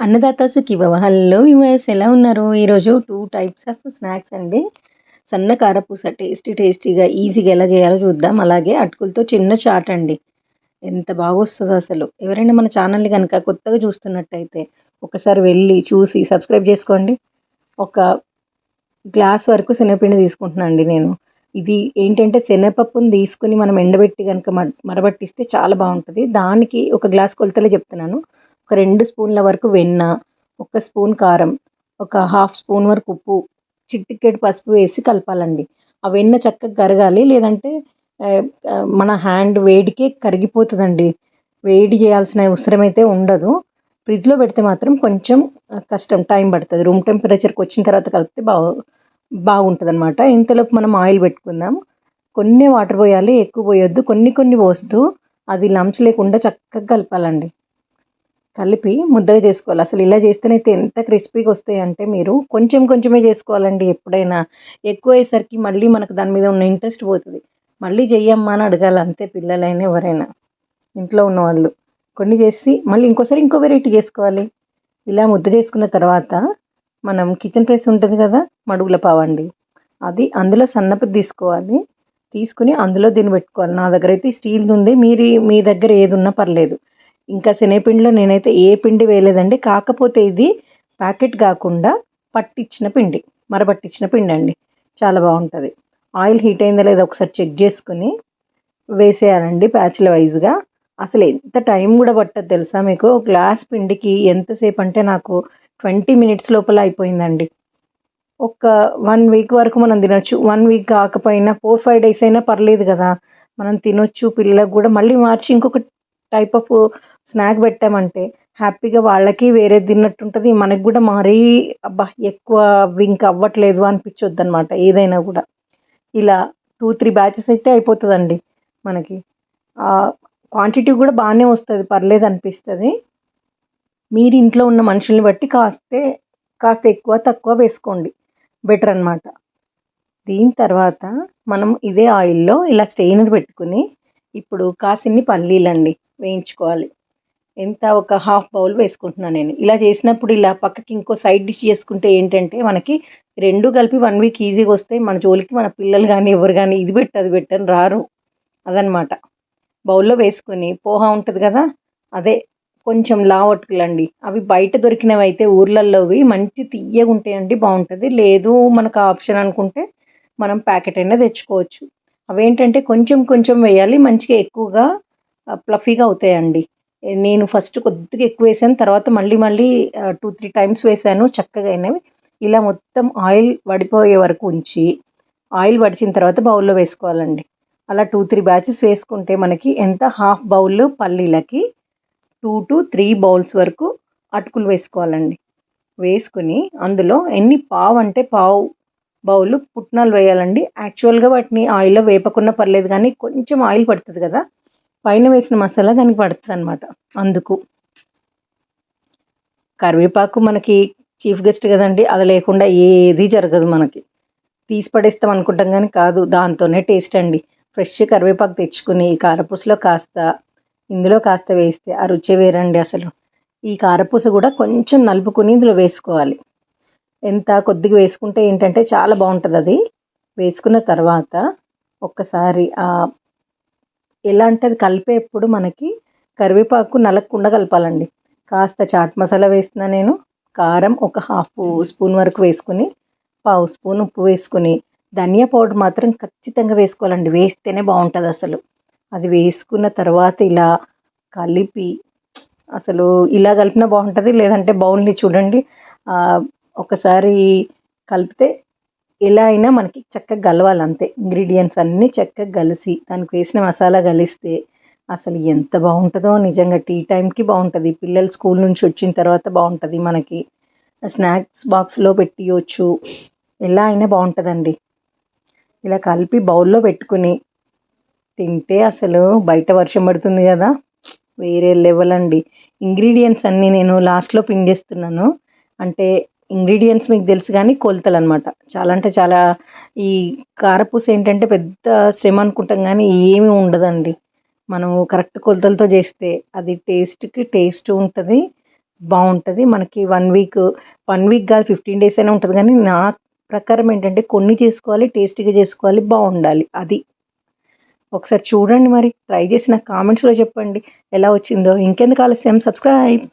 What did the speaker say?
Annadata Sukhibhava. Hello US ఎలా ఉన్నారు? ఈరోజు టూ టైప్స్ ఆఫ్ స్నాక్స్ అండి. సన్న కారపూస టేస్టీ టేస్టీగా ఈజీగా ఎలా చేయాలో చూద్దాం. అలాగే అటుకులతో చిన్న చాట్ అండి. ఎంత బాగా వస్తుందో అసలు. ఎవరైనా మన ఛానల్ని కనుక కొత్తగా చూస్తున్నట్టయితే ఒకసారి వెళ్ళి చూసి సబ్స్క్రైబ్ చేసుకోండి. ఒక గ్లాస్ వరకు శనగపిండి తీసుకుంటున్నాను అండి నేను. ఇది ఏంటంటే శనగపప్పుని తీసుకుని మనం ఎండబెట్టి కనుక మరబట్టిస్తే చాలా బాగుంటుంది. దానికి ఒక గ్లాస్ కొలతలే చెప్తున్నాను. ఒక రెండు స్పూన్ల వరకు వెన్న ఒక స్పూన్ కారం ఒక హాఫ్ స్పూన్ వరకు ఉప్పు చిట్టికెడు పసుపు వేసి కలపాలండి. ఆ వెన్న చక్కగా కరగాలి లేదంటే మన హ్యాండ్ వేడికే కరిగిపోతుందండి. వేడి చేయాల్సిన అవసరం అయితే ఉండదు. ఫ్రిడ్జ్లో పెడితే మాత్రం కొంచెం కష్టం టైం పడుతుంది. రూమ్ టెంపరేచర్కి వచ్చిన తర్వాత కలిపితే బాగు బాగుంటుంది అనమాట ఇంతలోపు మనం ఆయిల్ పెట్టుకుందాం. కొన్ని వాటర్ పోయాలి ఎక్కువ పోయొద్దు. కొన్ని కొన్ని పోస్తూ అది లంప్స్ లేకుండా చక్కగా కలపాలండి. కలిపి ముద్దగా చేసుకోవాలి. అసలు ఇలా చేస్తేనైతే ఎంత క్రిస్పీగా వస్తాయి అంటే మీరు కొంచెం కొంచెమే చేసుకోవాలండి ఎప్పుడైనా. ఎక్కువ అయ్యేసరికి మళ్ళీ మనకు దాని మీద ఉన్న ఇంట్రెస్ట్ పోతుంది. మళ్ళీ చెయ్యమ్మా అని అడగాలి అంతే పిల్లలైనా ఎవరైనా. ఇంట్లో ఉన్నవాళ్ళు. కొన్ని చేసి మళ్ళీ ఇంకోసారి ఇంకో వెరైటీ చేసుకోవాలి. ఇలా ముద్ద చేసుకున్న తర్వాత మనం కిచెన్ ప్రెస్ ఉంటుంది కదా మడుగుల పావండి. అది అందులో సన్నపు తీసుకోవాలి. తీసుకుని అందులో దీన్ని పెట్టుకోవాలి. నా దగ్గర అయితే స్టీల్ ఉంది. మీరు మీ దగ్గర ఏది ఉన్నా పర్లేదు. ఇంకా శనగపిండిలో నేనైతే ఏ పిండి వేయలేదండి. కాకపోతే ఇది ప్యాకెట్ కాకుండా పట్టించిన పిండి మరపట్టించిన పిండి అండి. చాలా బాగుంటుంది. ఆయిల్ హీట్ అయిందో లేదా ఒకసారి చెక్ చేసుకుని వేసేయాలండి ప్యాచ్ల వైజ్గా. అసలు ఎంత టైం కూడా పట్టదు తెలుసా మీకు? గ్లాస్ పిండికి ఎంతసేపు అంటే నాకు ట్వంటీ మినిట్స్ లోపల అయిపోయిందండి. ఒక వన్ వీక్ వరకు మనం తినొచ్చు. వన్ వీక్ కాకపోయినా ఫోర్ ఫైవ్ డేస్ అయినా పర్లేదు కదా. మనం తినొచ్చు పిల్లలకు కూడా. మళ్ళీ మార్చి ఇంకొక టైప్ ఆఫ్ స్నాక్ పెట్టామంటే హ్యాపీగా వాళ్ళకి వేరే తిన్నట్టు ఉంటుంది మనకు కూడా మరీ అబ్బా ఎక్కువ ఇంక అవ్వట్లేదు అనిపించొద్దు అనమాట ఏదైనా కూడా. ఇలా టూ త్రీ బ్యాచెస్ అయితే అయిపోతుందండి మనకి. క్వాంటిటీ కూడా బాగానే వస్తుంది పర్లేదు అనిపిస్తుంది. మీరు ఇంట్లో ఉన్న మనుషుల్ని బట్టి కాస్తే కాస్త ఎక్కువ తక్కువ వేసుకోండి. బెటర్ అనమాట దీని తర్వాత మనం ఇదే ఆయిల్లో ఇలా స్టెయినర్ పెట్టుకుని ఇప్పుడు కాసిన్ని పల్లీలండి వేయించుకోవాలి. ఎంత ఒక హాఫ్ బౌల్ వేసుకుంటున్నాను నేను. ఇలా చేసినప్పుడు ఇలా పక్కకి ఇంకో సైడ్ డిష్ చేసుకుంటే ఏంటంటే మనకి రెండు కలిపి వన్ వీక్ ఈజీగా వస్తాయి. మన జోలికి మన పిల్లలు కానీ ఎవరు కానీ ఇది పెట్టి అది పెట్టని రారు. అదనమాట బౌల్లో వేసుకొని పోహా ఉంటుంది కదా? అదే కొంచెం లావట్టుకులండి అవి బయట దొరికినవి అయితే ఊర్లల్లోవి మంచి తీయగా ఉంటాయండి బాగుంటుంది. లేదు మనకు ఆప్షన్ అనుకుంటే మనం ప్యాకెట్ అయినా తెచ్చుకోవచ్చు. అవేంటంటే కొంచెం కొంచెం వేయాలి మంచిగా ఎక్కువగా ప్లఫీగా అవుతాయండి. నేను ఫస్ట్ కొద్దిగా ఎక్కువ వేసాను తర్వాత మళ్ళీ మళ్ళీ టూ త్రీ టైమ్స్ వేసాను చక్కగా అయినవి. ఇలా మొత్తం ఆయిల్ వడిపోయే వరకు ఉంచి ఆయిల్ వడిచిన తర్వాత బౌల్లో వేసుకోవాలండి. అలా టూ త్రీ బ్యాచెస్ వేసుకుంటే మనకి ఎంత హాఫ్ బౌల్ పల్లీలకి టూ టు త్రీ బౌల్స్ వరకు అటుకులు వేసుకోవాలండి. వేసుకుని అందులో ఎన్ని పావు అంటే పావు బౌల్ పుట్నాలు వేయాలండి. యాక్చువల్గా వాటిని ఆయిల్లో వేపకున్నా పర్లేదు కానీ కొంచెం ఆయిల్ పడుతుంది కదా. పైన వేసిన మసాలా దానికి పడుతుంది అనమాట అందుకు. కరివేపాకు మనకి చీఫ్ గెస్ట్ కదండి అది లేకుండా ఏది జరగదు మనకి. తీసి పడేస్తాం అనుకుంటాం కానీ కాదు దాంతోనే టేస్ట్ అండి. ఫ్రెష్ కరివేపాకు తెచ్చుకుని ఈ కారపూసలో కాస్త ఇందులో కాస్త వేస్తే ఆ రుచి వేరండి అసలు. ఈ కారపూస కూడా కొంచెం నలుపుకుని ఇందులో వేసుకోవాలి. ఎంత కొద్దిగా వేసుకుంటే ఏంటంటే చాలా బాగుంటుంది అది వేసుకున్న తర్వాత ఒక్కసారి ఎలా అంటే అది కలిపేప్పుడు మనకి కరివేపాకు నలగకుండా కలపాలండి. కాస్త చాట్ మసాలా వేస్తున్నా నేను. కారం ఒక హాఫ్ స్పూన్ వరకు వేసుకుని పావు స్పూన్ ఉప్పు వేసుకుని ధనియా పౌడర్ మాత్రం ఖచ్చితంగా వేసుకోవాలండి. వేస్తేనే బాగుంటుంది అసలు. అది వేసుకున్న తర్వాత ఇలా కలిపి అసలు ఇలా కలిపినా బాగుంటుంది. లేదంటే బౌల్ని చూడండి. ఒకసారి కలిపితే ఎలా అయినా మనకి చక్కగా కలవాలి అంతే. ఇంగ్రీడియంట్స్ అన్నీ చక్కగా కలిసి దానికి వేసిన మసాలా కలిస్తే అసలు ఎంత బాగుంటుందో నిజంగా టీ టైంకి బాగుంటుంది. పిల్లలు స్కూల్ నుంచి వచ్చిన తర్వాత బాగుంటుంది మనకి. స్నాక్స్ బాక్స్లో పెట్టియొచ్చు. ఎలా అయినా బాగుంటుందండి. ఇలా కలిపి బౌల్లో పెట్టుకుని తింటే అసలు బయట వర్షం పడుతుంది కదా. వేరే లెవెల్ అండి. ఇంగ్రీడియంట్స్ అన్నీ నేను లాస్ట్లో పిన్ చేస్తున్నాను అంటే ఇంగ్రీడియంట్స్ మీకు తెలుసు కానీ కొలతలు అనమాట చాలా అంటే చాలా ఈ కారపూస ఏంటంటే పెద్ద శ్రమ అనుకుంటాం కానీ ఏమీ ఉండదండి. మనము కరెక్ట్ కొలతలతో చేస్తే అది టేస్ట్కి టేస్ట్ ఉంటుంది బాగుంటుంది. మనకి వన్ వీక్ వన్ వీక్ కాదు ఫిఫ్టీన్ డేస్ అయినా ఉంటుంది కానీ నా ప్రకారం ఏంటంటే కొన్ని చేసుకోవాలి టేస్టీగా చేసుకోవాలి బాగుండాలి అది. ఒకసారి చూడండి మరి ట్రై చేసి నాకు కామెంట్స్లో చెప్పండి ఎలా వచ్చిందో. ఇంకెందుకు ఆలస్యం? సబ్స్క్రైబ్.